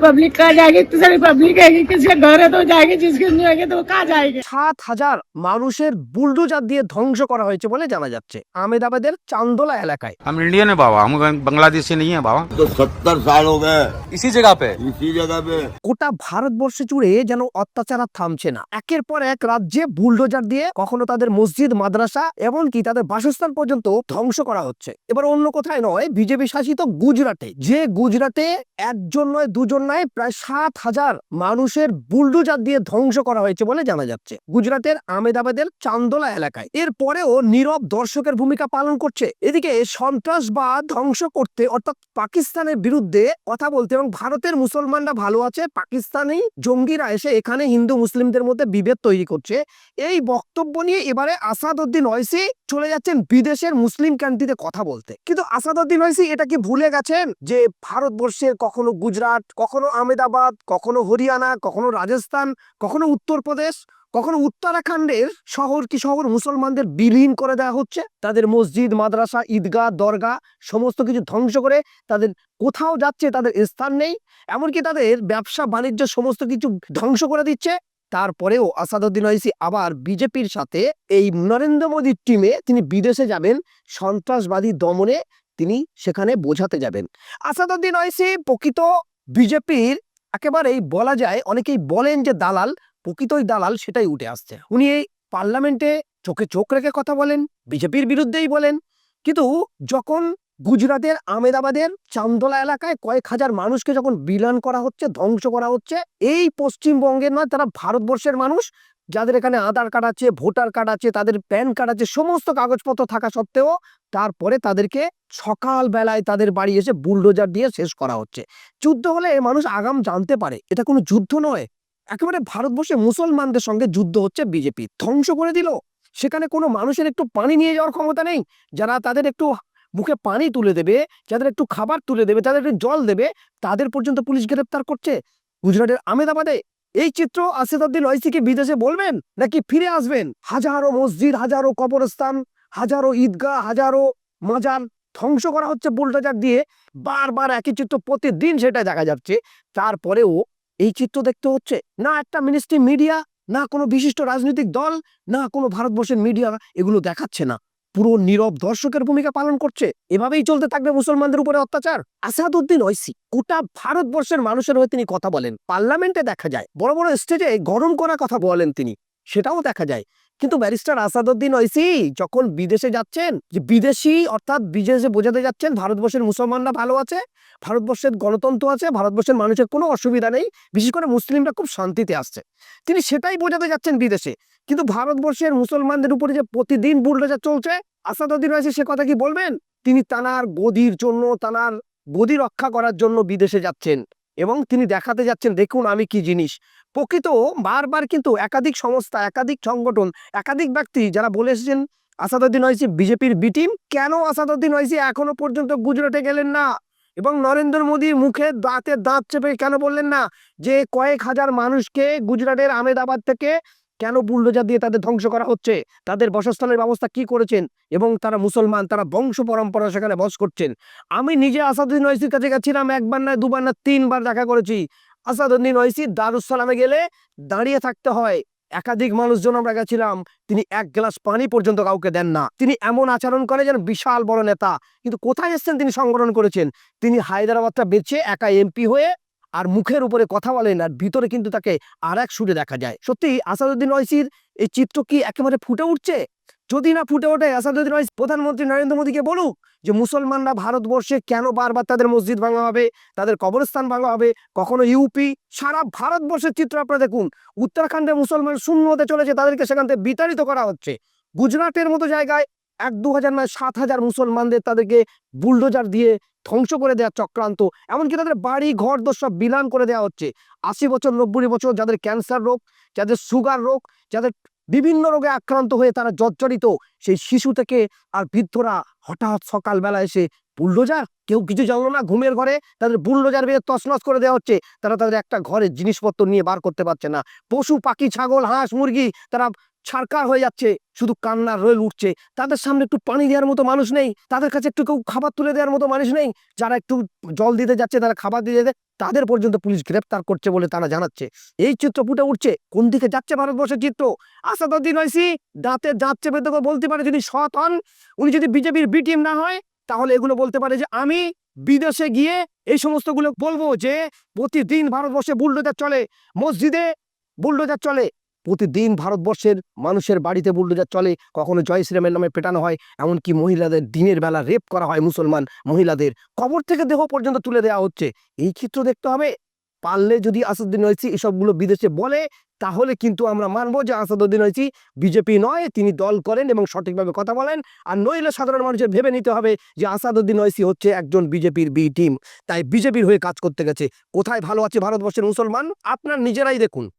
Public कहाँ जाएगी इतनी सारी पब्लिक है कि किसके घर है तो जाएगी जिसके नहीं है तो वो कहाँ जाएगी সাত হাজার মানুষের বুলডোজার দিয়ে ধ্বংস করা হয়েছে বলে জানা যাচ্ছে আহমেদাবাদের চান্দোলা এলাকায় हम इंडियन है बाबा हम बांग्लादेश से नहीं है बाबा तो सत्तर साल हो गए इसी जगह पे इसी जगह पे গোটা ভারতবর্ষে জুড়ে যেন অত্যাচার আর থামছে না একের পর এক রাজ্যে বুলডোজার দিয়ে কখনো তাদের মসজিদ মাদ্রাসা এমনকি তাদের বাসস্থান পর্যন্ত ধ্বংস করা হচ্ছে এবার অন্য কোথায় নয় বিজেপি শাসিত গুজরাটে যে গুজরাটে একজন নয় দুজন নয় প্রায় সাত হাজার মানুষের বুলডোজার দিয়ে ধ্বংস করা হয়েছে বলে জানা যাচ্ছে। গুজরাটের আমেদাবাদের চান্দোলা এলাকায়। এরপরেও নীরব দর্শকের ভূমিকা পালন করছে। এদিকে সন্ত্রাসবাদ ধ্বংস করতে, অর্থাৎ পাকিস্তানের বিরুদ্ধে কথা বলতে এবং ভারতের মুসলমানরা ভালো আছে, পাকিস্তানি জঙ্গিরা এসে এখানে হিন্দু মুসলিমদের মধ্যে বিভেদ তৈরি করছে। এই বক্তব্য নিয়ে এবারে আসাদউদ্দিন ওয়াইসি চলে যাচ্ছেন বিদেশের মুসলিম কান্ট্রিতে কথা বলতে। কিন্তু আসাদউদ্দিন ওয়াইসি এটা কি ভুলে গেছেন? যে ভারতবর্ষের কখনো গুজরাট, কখনো আমেদাবাদ কখনো হরিয়ানা, কখনো রাজস্থান, কখনো উত্তরপ্রদেশ, কখনো উত্তরাখণ্ডের শহর কি শহর মুসলমানদের বিলীন করে দেওয়া হচ্ছে? তাদের মসজিদ, মাদ্রাসা, ঈদগাহ দরগা সমস্ত কিছু ধ্বংস করে তাদের কোথাও যাচ্ছে, তাদের স্থান নেই। এমনকি তাদের ব্যবসা, বাণিজ্য সমস্ত কিছু ধ্বংস করে দিচ্ছে। তারপরেও আসাদুদ্দিন ওয়াইসি আবার বিজেপির সাথে এই নরেন্দ্র মোদীর টিমে তিনি বিদেশে যাবেন, সন্ত্রাসবাদী দমনে তিনি সেখানে বোঝাতে যাবেন। আসাদুদ্দিন ওয়াইসি প্রকৃত বিজেপির একেবারেই বলা যায়, অনেকেই বলেন যে দালাল, প্রকৃতই দালাল সেটাই উঠে আসছে। উনি এই পার্লামেন্টে চোখে চোখ রেখে কথা বলেন, বিজেপির বিরুদ্ধেই বলেন। কিন্তু যখন গুজরাটের আমেদাবাদের চান্দোলা এলাকায় কয়েক হাজার মানুষকে যখন বিলান করা হচ্ছে, ধ্বংস করা হচ্ছে, এই পশ্চিমবঙ্গের নয়, তারা ভারতবর্ষের মানুষ যাদের এখানে আধার কার্ড আছে, ভোটার কার্ড আছে, তাদের প্যান কার্ড আছে, সমস্ত কাগজপত্র থাকা সত্ত্বেও তারপরে তাদেরকে সকাল বেলায় তাদের বাড়ি এসে বুলডোজার দিয়ে শেষ করা হচ্ছে। যুদ্ধ হলে এ মানুষ আগাম জানতে পারে, এটা কোনো যুদ্ধ নয়। একেবারে ভারতবর্ষে মুসলমানদের সঙ্গে যুদ্ধ হচ্ছে বিজেপি। ধ্বংস করে দিল। সেখানে কোনো মানুষের একটু পানি নিয়ে যাওয়ার ক্ষমতা নেই। যারা তাদের একটু মুখে পানি তুলে দেবে, যাদের একটু খাবার তুলে দেবে, যাদের একটু জল দেবে, তাদের পর্যন্ত পুলিশ গ্রেপ্তার করছে। গুজরাটের আমেদাবাদে এই চিত্র আসাদুদ্দিন ওয়াইসিকে বিদেশে বলবেন নাকি ফিরে আসবেন? হাজারো মসজিদ, হাজারো কবরস্থান, হাজারো ঈদগাহ, হাজারো মাজার ধ্বংস করা হচ্ছে বুলডোজার দিয়ে। বারবার একই চিত্র প্রতিদিন সেটা দেখা যাচ্ছে। তারপরেও এই চিত্র দেখতে হচ্ছে না একটা মিনিস্ট্রি মিডিয়া, না কোনো বিশিষ্ট রাজনৈতিক দল, না কোনো ভারতবর্ষের মিডিয়া এগুলো দেখাচ্ছে না। পুরো নীরব দর্শকের ভূমিকা পালন করছে। এভাবেই চলতে থাকবে মুসলমানদের উপরে অত্যাচার। আসাদুদ্দিন ঐসি, গোটা ভারতবর্ষের মানুষের হয়ে তিনি কথা বলেন। পার্লামেন্টে দেখা যায়, বড় বড় স্টেজে গরম করা কথা বলেন তিনি। সেটাও দেখা যায়। কিন্তু ব্যারিস্টার আসাদুদ্দিন ঐসি যখন বিদেশে যাচ্ছেন, যে বিদেশি অর্থাৎ বিদেশে বোঝাতে যাচ্ছেন ভারতবর্ষের মুসলমানরা ভালো আছে, ভারতবর্ষের গণতন্ত্র আছে, ভারতবর্ষের মানুষের কোনো অসুবিধা নেই, বিশেষ করে মুসলিমরা খুব শান্তিতে আসছে। তিনি সেটাই বোঝাতে যাচ্ছেন বিদেশে। কিন্তু ভারতবর্ষের মুসলমানদের উপরে যে প্রতিদিন বুলডোজার চলছে, আসাদুদ্দিন ওয়াইসি সে কথা কি বলবেন? তিনি তানার গদির জন্য তানার গদি রক্ষা করার জন্য বিদেশে যাচ্ছেন। এবং তিনি দেখাতে যাচ্ছেন, দেখুন আমি কি জিনিস। প্রকৃত বারবার কিন্তু একাধিক সংস্থা, একাধিক সংগঠন, একাধিক ব্যক্তি যারা বলে এসেছেন, আসাদুদ্দিন ওয়াইসি বিজেপির বিটিম কেন আসাদুদ্দিন ওয়াইসি এখনও পর্যন্ত গুজরাটে গেলেন না? এবং নরেন্দ্র মোদীর মুখে দাঁতে দাঁত চেপে কেন বললেন না যে কয়েক হাজার মানুষকে গুজরাটের আমেদাবাদ থেকে কেন বুলডোজার দিয়ে তাদের ধ্বংস করা হচ্ছে? তাদের বসস্থানের ব্যবস্থা কি করেছেন? এবং তারা মুসলমান, তারা বংশ পরম্পরা সেখানে বস করছেন। আমি নিজে আসাদুদ্দিন ওয়াইসির কাছে গেছিলাম, একবার না, দুবার না, তিনবার দেখা করেছি। আসাদুদ্দিন ওয়াইসি দারুসালামে গেলে দাঁড়িয়ে থাকতে হয়। একাধিক মানুষজন আমরা গেছিলাম, তিনি এক গ্লাস পানি পর্যন্ত কাউকে দেন না। তিনি এমন আচরণ করে যেন বিশাল বড় নেতা। কিন্তু কোথায় এসছেন তিনি সংগঠন করেছেন? তিনি হায়দ্রাবাদটা বেছে একা এমপি হয়ে আর মুখের উপরে কথা বলেন আর ভিতরে কিন্তু তাকে আর এক সুরে দেখা যায়। সত্যি আসাদুদ্দিন ওয়াইসির এই চিত্র কি একেবারে ফুটে উঠছে? যদি না ফুটে ওঠে, আসাদুদ্দিন ওয়াইস প্রধানমন্ত্রী নরেন্দ্র মোদীকে বলুক যে, মুসলমানরা ভারতবর্ষে কেন বারবার তাদের মসজিদ ভাঙা হবে, তাদের কবরস্থান ভাঙা হবে, কখনো ইউপি সারা ভারতবর্ষের চিত্র আপনারা দেখুন। উত্তরাখণ্ডে মুসলমান শূন্য হতে চলেছে, তাদেরকে সেখান থেকে বিতাড়িত করা হচ্ছে। গুজরাটের মতো জায়গায় এক দু হাজার নয়, সাত হাজার মুসলমানদের তাদেরকে বুলডোজার দিয়ে ধ্বংস করে দেওয়ার চক্রান্ত। এমনকি তাদের বাড়ি, ঘর, দোষ সব বিলান করে দেওয়া হচ্ছে। আশি বছর, নব্বই বছর যাদের ক্যান্সার রোগ, যাদের সুগার রোগ, যাদের বিভিন্ন রোগে আক্রান্ত হয়ে তারা জর্জরিত, সেই শিশু থেকে আর বৃদ্ধরা হঠাৎ সকালবেলা এসে বুলডোজার, কেউ কিছু জানলো না, ঘুমের ঘরে তাদের বুলডোজার বেয়ে তছনছ করে দেওয়া হচ্ছে। তারা তাদের একটা ঘরের জিনিসপত্র নিয়ে বার করতে পারছে না। পশু, পাখি, ছাগল, হাঁস, মুরগি, তারা ছারকার হয়ে যাচ্ছে, শুধু কান্নার রয়েল উঠছে। তাদের সামনে একটু পানি দেওয়ার মতো মানুষ নেই, তাদের কাছে একটু কেউ খাবার তুলে দেওয়ার মতো মানুষ নেই। যারা একটু জল দিতে যাচ্ছে, তারা খাবার দিয়ে দেয় তাদের পর্যন্ত পুলিশ গ্রেপ্তার করছে বলে তারা জানাচ্ছে। এই চিত্র ফুটে উঠছে, কোন দিকে যাচ্ছে ভারতবর্ষের চিত্র? আসাদুদ্দিন ঐসি দাঁতে দাঁত চেপে দেবো বলতে পারে যদি সৎ হন উনি যদি বিজেপির বি টিম না হয়, তাহলে এগুলো বলতে পারে যে আমি বিদেশে গিয়ে এই সমস্তগুলো বলব যে প্রতিদিন ভারতবর্ষে বুলডোজার চলে, মসজিদে বুলডোজার চলে। প্রতিদিন ভারতবর্ষের মানুষের বাড়িতে বুলডোজার চলে, কখনো জয় শ্রীরামের নামে পেটানো হয়, এমনকি মহিলাদের দিনের বেলা রেপ করা হয় মুসলমান মহিলাদের। কবর থেকে দেহ পর্যন্ত তুলে দেওয়া হচ্ছে। এই চিত্র দেখতে হবে। পারলে যদি আসাদুদ্দিন ঐসি এসবগুলো বিদেশে বলে, তাহলে কিন্তু আমরা মানবো যে আসাদুদ্দিন ঐসি বিজেপি নয়, তিনি দল করেন এবং সঠিকভাবে কথা বলেন। আর নইলে সাধারণ মানুষের ভেবে নিতে হবে যে আসাদুদ্দিন ঐসি হচ্ছে একজন বিজেপির বি টিম তাই বিজেপির হয়ে কাজ করতে গেছে। কোথায় ভালো আছে ভারতবর্ষের মুসলমান? আপনার নিজেরাই দেখুন।